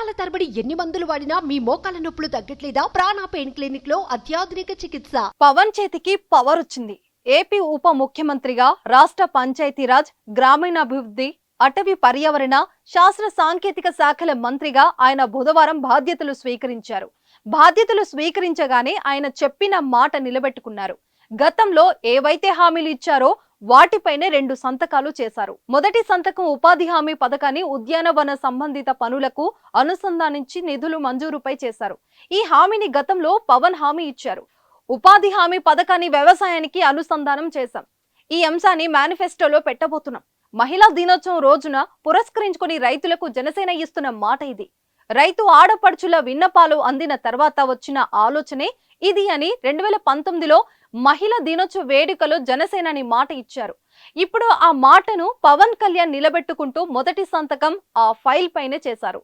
సంవత్సరాల తరబడి ఎన్ని మందులు వాడినా మీ మోకాల నొప్పులు తగ్గట్లేదా? ప్రాణ పెయిన్ క్లినిక్లో అత్యాధునిక చికిత్స. పవన్ చేతికి పవర్ వచ్చింది. ఏపీ ఉప ముఖ్యమంత్రిగా రాష్ట్ర పంచాయతీరాజ్ గ్రామీణాభివృద్ధి అటవీ పర్యావరణ శాస్త్ర సాంకేతిక శాఖల మంత్రిగా ఆయన బుధవారం బాధ్యతలు స్వీకరించారు. బాధ్యతలు స్వీకరించగానే ఆయన చెప్పిన మాట నిలబెట్టుకున్నారు. గతంలో ఏవైతే హామీలు ఇచ్చారో వాటిపైనే రెండు సంతకాలు చేశారు. మొదటి సంతకం ఉపాధి హామీ పథకాన్ని ఉద్యానవన సంబంధిత పనులకు అనుసంధానించి నిధులు మంజూరుపై చేశారు. ఈ హామీని గతంలో పవన్ హామీ ఇచ్చారు. ఉపాధి హామీ పథకాన్ని వ్యవసాయానికి అనుసంధానం చేశాం. ఈ అంశాన్ని మేనిఫెస్టోలో పెట్టబోతున్నాం. మహిళా దినోత్సవం రోజున పురస్కరించుకుని రైతులకు జనసేన ఇస్తున్న మాట ఇది. రైతు ఆడపడుచుల విన్నపాలు అందిన తర్వాత వచ్చిన ఆలోచనే ఇది అని రెండు వేల పంతొమ్మిదిలో మహిళా దినోత్సవ వేడుకలో జనసేనని మాట ఇచ్చారు. ఇప్పుడు ఆ మాటను పవన్ కళ్యాణ్ నిలబెట్టుకుంటూ మొదటి సంతకం ఆ ఫైల్ పైనే చేశారు.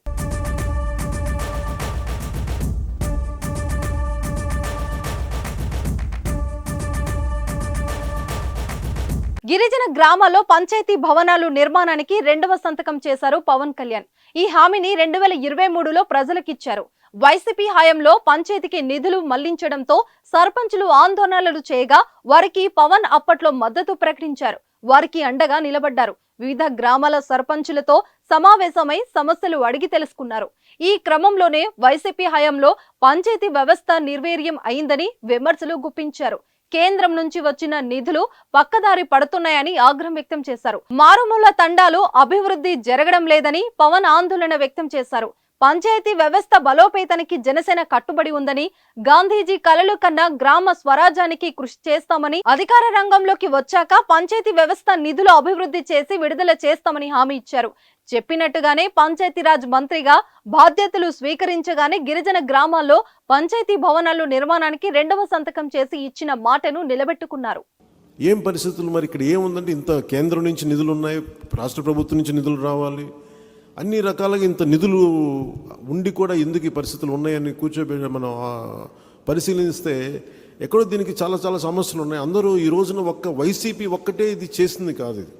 గిరిజన గ్రామాల్లో పంచాయతీ భవనాలు నిర్మాణానికి రెండవ సంతకం చేశారు పవన్ కళ్యాణ్. ఈ హామీని రెండు వేల ఇరవై మూడులో ప్రజలకిచ్చారు. వైసీపీ హయాంలో పంచాయతీకి నిధులు మళ్ళించడంతో సర్పంచులు ఆందోళనలు చేయగా వారికి పవన్ అప్పట్లో మద్దతు ప్రకటించారు. వారికి అండగా నిలబడ్డారు. వివిధ గ్రామాల సర్పంచులతో సమావేశమై సమస్యలు అడిగి తెలుసుకున్నారు. ఈ క్రమంలోనే వైసీపీ హయాంలో పంచాయతీ వ్యవస్థ నిర్వీర్యం అయిందని విమర్శలు గుప్పించారు. కేంద్రం నుంచి వచ్చిన నిధులు పక్కదారి పడుతున్నాయని ఆగ్రహం వ్యక్తం చేశారు. మారుమూల తండాలు అభివృద్ధి జరగడం లేదని పవన్ ఆందోళన వ్యక్తం చేశారు. పంచాయతీ వ్యవస్థ బలోపేతానికి జనసేన కట్టుబడి ఉందని గాంధీజీ కలలు కన్నా గ్రామ స్వరాజ్యానికి కృషి చేస్తామని అధికార రంగంలోకి వచ్చాక పంచాయతీ వ్యవస్థ నిధులు అభివృద్ధి చేసి విడుదల చేస్తామని హామీ ఇచ్చారు. చెప్పినట్టుగానే పంచాయతీరాజ్ మంత్రిగా బాధ్యతలు స్వీకరించగానే గిరిజన గ్రామాల్లో పంచాయతీ భవనాలు నిర్మాణానికి రెండవ సంతకం చేసి ఇచ్చిన మాటను నిలబెట్టుకున్నారు. ఏం పరిస్థితులు మరి ఇక్కడ ఏముందంటే ఇంత కేంద్రం నుంచి నిధులు ఉన్నాయి రాష్ట్ర ప్రభుత్వం నుంచి నిధులు రావాలి. అన్ని రకాలుగా ఇంత నిధులు ఉండి కూడా ఎందుకు ఈ పరిస్థితులు ఉన్నాయని కూర్చోబెట్టి మనం పరిశీలిస్తే ఎక్కడో దీనికి చాలా చాలా సమస్యలు ఉన్నాయి. అందరూ ఈ రోజున ఒక్క వైసీపీ ఒక్కటే ఇది చేసింది కాదు ఇది.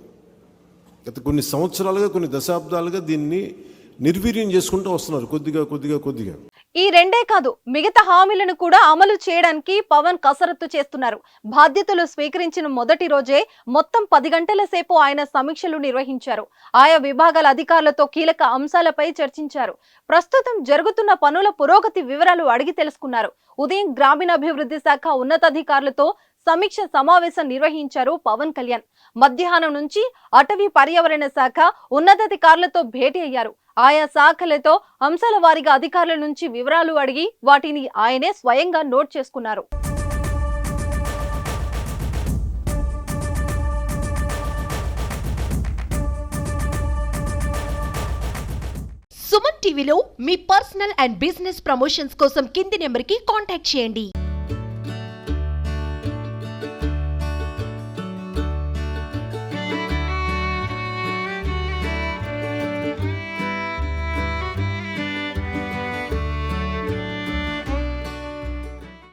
గత కొన్ని సంవత్సరాలుగా కొన్ని దశాబ్దాలుగా దీన్ని నిర్వీర్యం చేసుకుంటూ వస్తున్నారు. కొద్దిగా కొద్దిగా కొద్దిగా. ఈ రెండే కాదు మిగతా హామీలను కూడా అమలు చేయడానికి పవన్ కసరత్తు చేస్తున్నారు. బాధ్యతలు స్వీకరించిన మొదటి రోజే మొత్తం పది గంటల సేపు ఆయన సమీక్షలు నిర్వహించారు. ఆయా విభాగాల అధికారులతో కీలక అంశాలపై చర్చించారు. ప్రస్తుతం జరుగుతున్న పనుల పురోగతి వివరాలు అడిగి తెలుసుకున్నారు. ఉదయం గ్రామీణాభివృద్ధి శాఖ ఉన్నతాధికారులతో సమీక్ష సమావేశం నిర్వహించారు పవన్ కళ్యాణ్. మధ్యాహ్నం నుంచి అటవీ పర్యావరణ శాఖ ఉన్నతాధికారులతో భేటీ అయ్యారు. ఆయా శాఖలతో అంశాల వారీగా అధికారుల నుంచి వివరాలు అడిగి వాటిని ఆయనే స్వయంగా నోట్ చేసుకున్నారు. సుమన్ టీవీలో మీ పర్సనల్ అండ్ బిజినెస్ ప్రమోషన్స్ కోసం కింది నెంబర్కి కాంటాక్ట్ చేయండి.